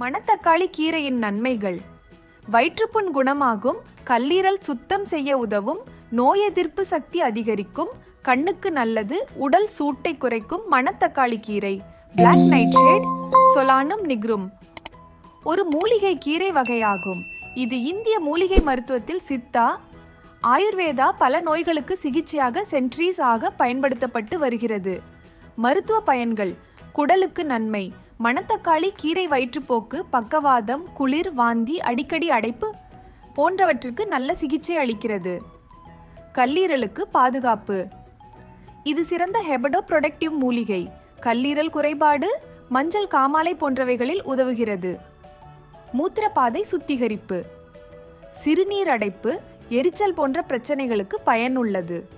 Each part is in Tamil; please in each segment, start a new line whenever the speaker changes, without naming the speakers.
மணத்தக்காளி கீரையின் நன்மைகள். வயிற்றுப்புண் குணமாகும் கல்லீரல் சுத்தம் செய்ய உதவும் நோய் எதிர்ப்பு சக்தி அதிகரிக்கும் கண்ணுக்கு நல்லது உடல் சூட்டை குறைக்கும் மணத்தக்காளி கீரை. பிளாக் நைட்ரேட் சொலானம் நிக்ரும் ஒரு மூலிகை கீரை வகையாகும். இது இந்திய மூலிகை மருத்துவத்தில் சித்தா ஆயுர்வேதா பல நோய்களுக்கு சிகிச்சையாக சென்ட்ரீஸ் ஆக பயன்படுத்தப்பட்டு வருகிறது. மருத்துவ பயன்கள் குடலுக்கு நன்மை. மணத்தக்காளி கீரை வயிற்றுப்போக்கு பக்கவாதம் குளிர் வாந்தி அடிக்கடி அடைப்பு போன்றவற்றிற்கு நல்ல சிகிச்சை அளிக்கிறது. கல்லீரலுக்கு பாதுகாப்பு. இது சிறந்த ஹெபடோ ப்ரொடக்டிவ் மூலிகை. கல்லீரல் குறைபாடு மஞ்சள் காமாலை போன்றவைகளில் உதவுகிறது. மூத்திரப்பாதை சுத்திகரிப்பு. சிறுநீர் அடைப்பு எரிச்சல் போன்ற பிரச்சனைகளுக்கு பயனுள்ளது.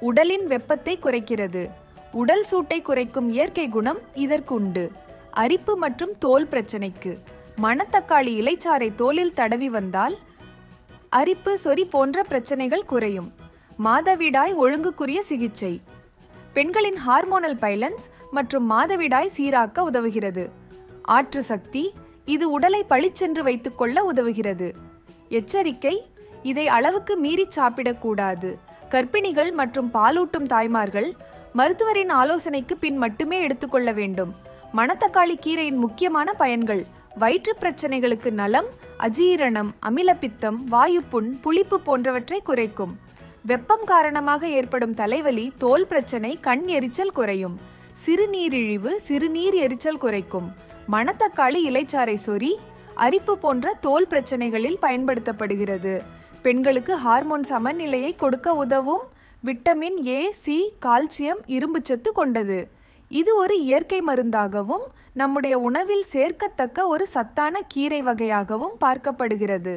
உடலின் வெப்பத்தை குறைக்கிறது. உடல் சூட்டை குறைக்கும் இயற்கை குணம் இதற்கு உண்டு அரிப்பு மற்றும் தோல் பிரச்சனைக்கு. மணத்தக்காளி இலைச்சாறை தோலில் தடவி வந்தால் அரிப்பு சொறி போன்ற பிரச்சனைகள் குறையும். மாதவிடாய் ஒழுங்குக்குரிய சிகிச்சை. பெண்களின் ஹார்மோனல் பைலன்ஸ் மற்றும் மாதவிடாய் சீராக்க உதவுகிறது. ஆற்று சக்தி இது உடலை பளிச்சென்று வைத்துக்கொள்ள உதவுகிறது. எச்சரிக்கை இதை அளவுக்கு மீறி சாப்பிடக்கூடாது. கர்ப்பிணிகள் மற்றும் பாலூட்டும் தாய்மார்கள் மருத்துவரின் ஆலோசனைக்கு பின் மட்டுமே எடுத்துக்கொள்ள வேண்டும். மணத்தக்காளி கீரையின் முக்கியமான பயன்கள் வயிற்று பிரச்சனைகளுக்கு நலம் அஜீரணம் அமிலப்பித்தம் வாயுப்புண் புளிப்பு போன்றவற்றை குறைக்கும். வெப்பம் காரணமாக ஏற்படும் தலைவலி தோல் பிரச்சனை கண் எரிச்சல் குறையும். சிறுநீரிழிவு சிறுநீர் எரிச்சல் குறைக்கும். மணத்தக்காளி இலைச்சாறை சொறி அரிப்பு போன்ற தோல் பிரச்சனைகளில் பயன்படுத்தப்படுகிறது. பெண்களுக்கு ஹார்மோன் சமநிலையை கொடுக்க உதவும். விட்டமின் ஏ சி கால்சியம் இரும்புச்சத்து கொண்டது. இது ஒரு இயற்கை மருந்தாகவும் நம்முடைய உணவில் சேர்க்கத்தக்க ஒரு சத்தான கீரை வகையாகவும் பார்க்கப்படுகிறது.